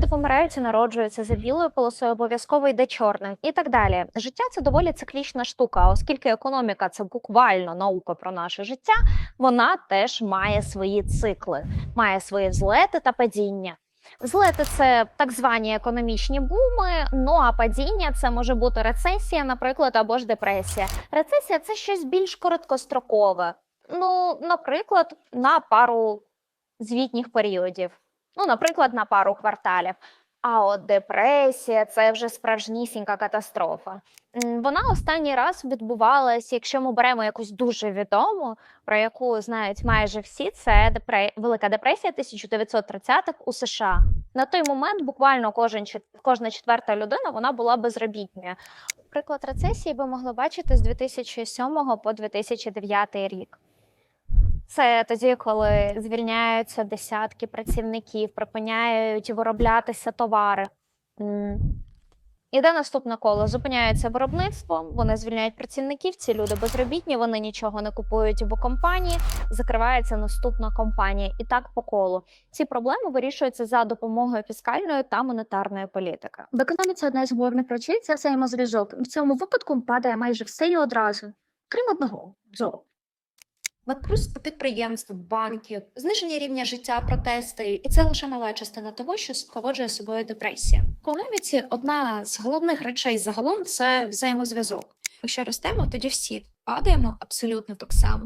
люди помирають і народжуються за білою полосою, обов'язково йде чорним і так далі. Життя це доволі циклічна штука, оскільки економіка це буквально наука про наше життя, вона теж має свої цикли, має свої взлети та падіння. Взлети це так звані економічні буми. Ну а падіння це може бути рецесія, наприклад, або ж депресія. Рецесія це щось більш короткострокове. Ну, наприклад, на пару звітніх періодів. Ну, наприклад, на пару кварталів. А от депресія це вже справжнісінька катастрофа. Вона останній раз відбувалась, якщо ми беремо якусь дуже відому, про яку знають майже всі, це депре... Велика депресія 1930-х у США. На той момент буквально кожен кожна четверта людина вона була безробітною. Приклад рецесії ви могли бачити з 2007 по 2009 рік. Це тоді, коли звільняються десятки працівників, припиняють вироблятися товари. Іде наступне коло. Зупиняється виробництво, вони звільняють працівників, ці люди безробітні, вони нічого не купують в компанії, закривається наступна компанія. І так по колу. Ці проблеми вирішуються за допомогою фіскальної та монетарної політики. В економіці одна з головних причин це взаємозв'язок. В цьому випадку падає майже все і одразу, крім одного золота. Банкрутство підприємств, банків, зниження рівня життя, протести, і це лише мала частина того, що супроводжує собою депресія. В економіці одна з головних речей загалом це взаємозв'язок. Якщо ростемо, тоді всі падаємо абсолютно так само.